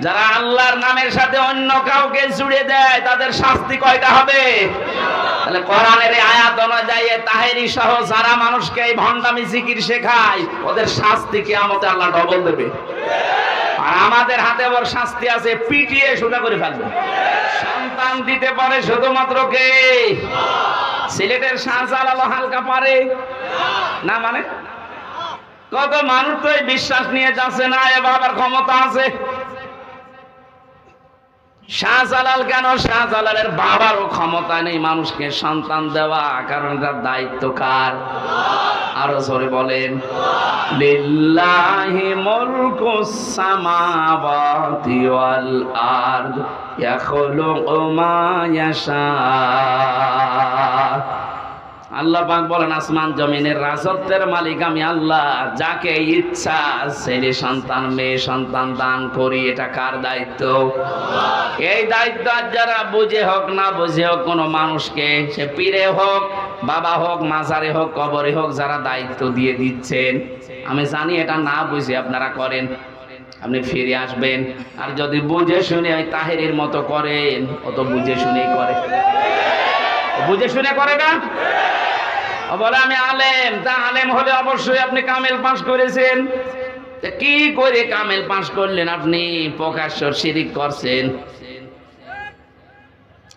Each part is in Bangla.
যারা আল্লাহর নামের সাথে অন্য কাউকে জুড়ে দেয়, তাদের শাস্তি কয়টা হবে? তাহলে কোরআনের আয়াত অনুযায়ী তাহেরি সহ যারা মানুষকে এই ভণ্ডামি জিকির শেখায়, ওদের শাস্তি কিয়ামতে আল্লাহ ডবল দেবে। আর আমাদের হাতে ওর শাস্তি আছে, পিটিয়ে সোজা করে ফেলবে। সন্তান দিতে পারে শুধুমাত্র কে? সিলেটের শাহজালাল হালকা পারে? না মানে? কত মানুষ তো এই বিশ্বাস নিয়ে যাচ্ছে না, এ বাবার ক্ষমতা আছে। শাহজালাল কেন? শাহজালালের বাবারও ক্ষমতা নেই মানুষকে সন্তান দেওয়া, কারণ তার দায়িত্ব কার? আরও জোরে বলেন। লিল্লাহি মুলকু সামাওয়াতি ওয়াল আরদ, ইয়াখলুকু মা ইয়াশা। আল্লাহ পাক বলেন, আসমান জমিনের রাজত্বের মালিক আমি আল্লাহ, যাকে ইচ্ছা ছেলে সন্তান, মেয়ে সন্তান দান করি, এটা কার দায়িত্ব? এই দায়িত্ব আজ যারা বুঝে হোক না বুঝে হোক, কোনো মানুষকে, সে পীরে হোক, বাবা হোক, মাজারে হোক, কবরে হোক, যারা দায়িত্ব দিয়ে দিচ্ছেন, আমি জানি এটা না বুঝে আপনারা করেন, আপনি ফিরে আসবেন, আর যদি বুঝে শুনে ওই তাহেরির মতো করেন অত বুঝে শুনেই করে। বুঝে শুনে করে না? বলে আমি আলেম তা আলেম হলে অবশ্যই আপনি কামেল পাস করেছেন তা কি করে কামেল পাস করলেন আপনি প্রকাশ্য শিরিক করছেন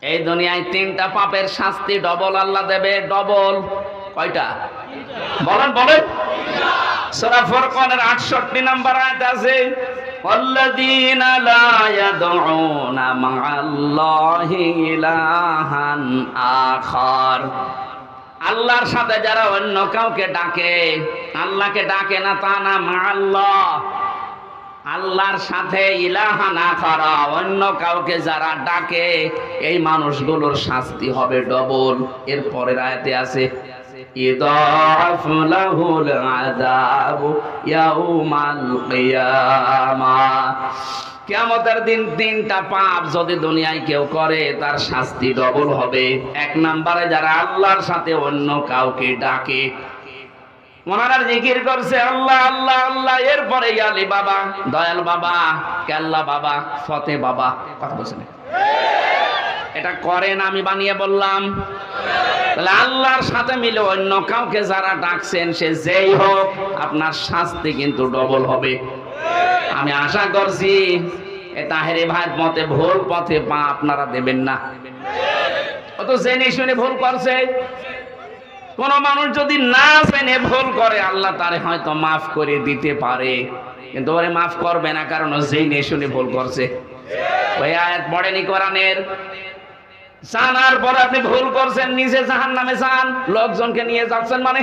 এই দুনিয়ায় তিনটা পাপের শাস্তি ডবল আল্লাহ দেবে ডবল কয়টা বলেন বলেন সূরা ফুরকানের 68 নাম্বার আয়াত আছে والذين لا يدعون مع الله إلها آخر আল্লাহর সাথে যারা অন্য কাউকে ডাকে, আল্লাহকে ডাকে না তা না মা আল্লাহ। আল্লাহর সাথে ইলাহা না করা, অন্য কাউকে যারা ডাকে, এই মানুষগুলোর শাস্তি হবে ডবল। এর পরের আয়াতে আছে লাহুল আযাবু ইয়াউমাল কিয়ামা। কিয়ামতের দিন তিনটা পাপ যদি দুনিয়ায় কেউ করে, তার শাস্তি ডবল হবে। এক নম্বরে যারা আল্লাহর সাথে অন্য কাউকে ডাকে। ওনারা জিকির করছে, আল্লাহ আল্লাহ আল্লাহ, এরপরে আলী বাবা, দয়াল বাবা, কেল্লা বাবা, ফতে বাবা। কথা বলছেন? এটা করেন, আমি বানিয়ে বললাম। আল্লাহর সাথে মিলে অন্য কাউকে যারা ডাকছেন, সে যেই হোক, আপনার শাস্তি কিন্তু ডবল হবে। আমি আশা করছি তাহেরে ভাই মতে ভুল পথে পা আপনারা দেবেন না। ও তো জেনে শুনে ভুল করছে। কোন মানুষ যদি না জেনে ভুল করে, আল্লাহ তারে হয়তো মাফ করে দিতে পারে। কিন্তু ওরে মাফ করবে না, কারণ ও জেনে শুনে ভুল করছে। ওই আয়াত পড়েনি কোরআনের? জানার পর আপনি ভুল করছেন, নিজে জাহান নামে যান, লোকজনকে নিয়ে যাচ্ছেন মানে?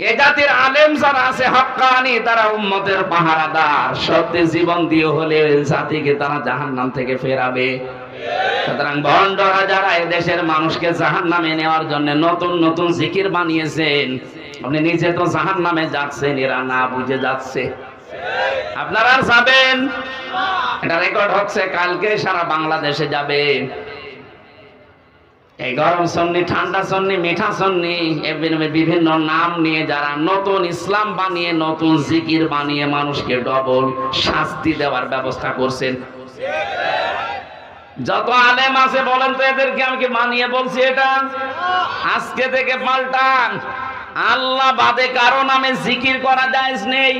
এ জাতির আলেম যারা আছে হক্কানি তারা উম্মতের পাহারাদার। সত্যি জীবন দিয়ে হলে জাতিকে তারা জাহান নাম থেকে ফেরাবে। সুতরাং ভণ্ডরা যারা দেশের মানুষকে জাহান নামে নেওয়ার জন্য নতুন নতুন জিকির বানিয়েছেন, আপনি নিজে তো জাহান নামে যাচ্ছেন, এরা না বুঝে যাচ্ছে। আপনারা যাবেন? এটা রেকর্ড হচ্ছে, কালকে সারা বাংলাদেশে যাবে। এই গরম সন্নি, ঠান্ডা সন্নি, মিঠা সন্নি বিভিন্ন নাম নিয়ে যারা নতুন ইসলাম বানিয়ে, নতুন জিকির বানিয়ে মানুষকে ডবল শাস্তি দেওয়ার ব্যবস্থা করছেন। যত আলেম আছে বলেন তো এদেরকে আমি কি মানিয়ে বলছি এটা? আজকে থেকে পাল্টান। আল্লাহ বাদে কারও নামে জিকির করা যায় নেই।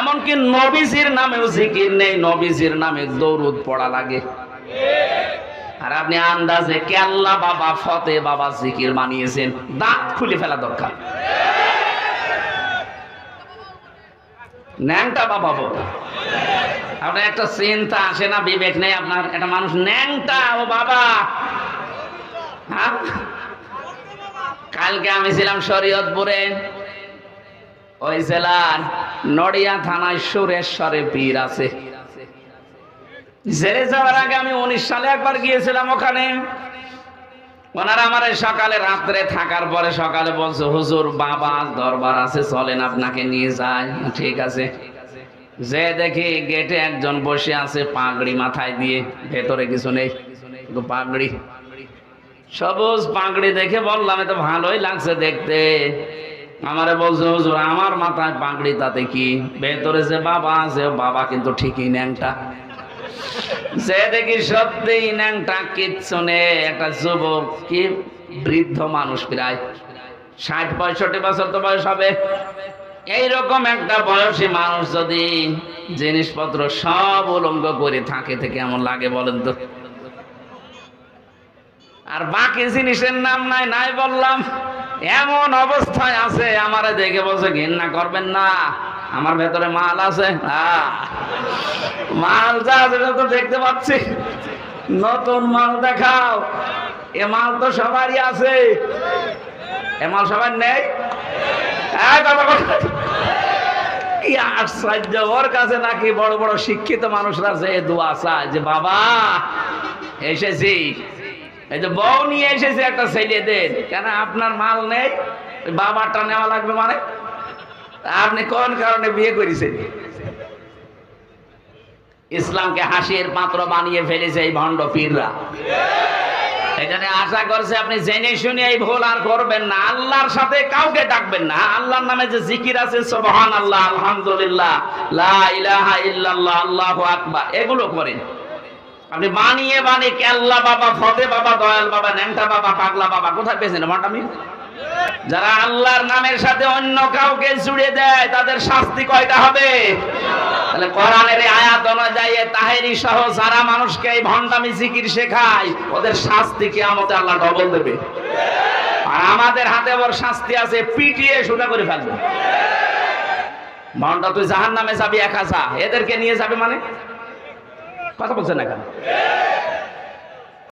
এমনকি নবীজির নামেও জিকির নেই, নবীজির নামে দৌরুদ পড়া লাগে। আর আপনি আন্দাজে কেল্লা বাবা, ফতে বাবা জিকির বানিয়েছেন? দাঁত খুলে ফেলা দরকার। ন্যাংটা বাবা আপনার একটা চিন্তা আসে না, বিবেক নেই আপনার। একটা মানুষ ন্যাংটা ও বাবা। হ্যাঁ? কালকে আমি ছিলাম শরীয়তপুরে। ওই জেলার নড়িয়া থানায় সুরেশ্বরে পীর আছে। জেলে যাওয়ার আগে আমি উনিশ সালে একবার গিয়েছিলাম ওখানে। ওনারা আমার সকালে, রাত্রে থাকার পরে সকালে বলছে, হুজুর, বাবা, দরবার আছে, চলেন আপনাকে নিয়ে যায় ঠিক আছে। যে দেখি গেটে একজন বসে আছে পাগড়ি মাথায় দিয়ে, ভেতরে কিছু নেই পাগড়ি। সবুজ পাগড়ি দেখে বললাম তো ভালোই লাগছে দেখতে। আমারে বলছে, হুজুর, আমার মাথায় পাগড়ি, তাতে কি? ভেতরে যে বাবা আছে, বাবা কিন্তু ঠিকই ন্যাংটা। সে দেখি একটা যুবক কি বৃদ্ধ মানুষ প্রায়। ষাট পঁয়ষট্টি বছর তো বয়স হবে। এইরকম একটা বয়সী মানুষ যদি জিনিসপত্র সব উলঙ্গ করে থাকে থেকে এমন লাগে বলেন তো? আর বাকি জিনিসের নাম নাই নাই বললাম। এমন অবস্থায় আছে আমারে দেখে বলছে ঘৃণা করবেন না। আমার ভেতরে মাল আছে। আহ, মাল যা সেটা তো দেখতে পাচ্ছি। নতুন মাল দেখাও। এ মাল তো সবারই আছে। এ মাল সবার নেই? কাছে নাকি বড় বড় শিক্ষিত মানুষরা যে বাবা, এসেছি। এই যে বউ নিয়ে এসেছে একটা কেন আপনার মাল নেই? ওই বাবারটা নেওয়া লাগবে মানে? আপনি কোন কারণে বিয়ে করেছেন? ইসলামকে হাসির পাত্র বানিয়ে ফেলেছে এই ভণ্ড পীররা। এখানে আশা করছে আপনি জেনে শুনে এই ভুল আর করবেন না। আল্লাহর সাথে কাউকে ডাকবেন না। আল্লাহর নামে যে জিকির আছে সুবহান আল্লাহ আলহামদুলিল্লাহ, লা ইলাহা ইল্লাল্লাহ, আল্লাহু আকবার, এগুলো করেন। আপনি বানিয়ে বানিয়ে কেল্লা বাবা, ফতে বাবা, দয়াল বাবা, ন্যাংটা বাবা, পাগলা বাবা, কোথায় পেয়েছেন মাটামি যারা আল্লাহর নামের সাথে অন্য কাউকে জুড়ে দেয়, তাদের শাস্তি কয়টা হবে? তাহলে কোরআনের আয়াত অনুযায়ী তাহেরি সহ যারা মানুষকে এই ভণ্ডামি জিকির শেখায়, ওদের শাস্তি আমাকে আল্লাহ ডবল দেবে। আর আমাদের হাতে ওর শাস্তি আছে, পিটিয়ে সোজা করে ফেলবে। ভণ্ডা, তুই জাহান নামে যাবি একা যা এদেরকে নিয়ে যাবে মানে? কথা বলছেন না কেন?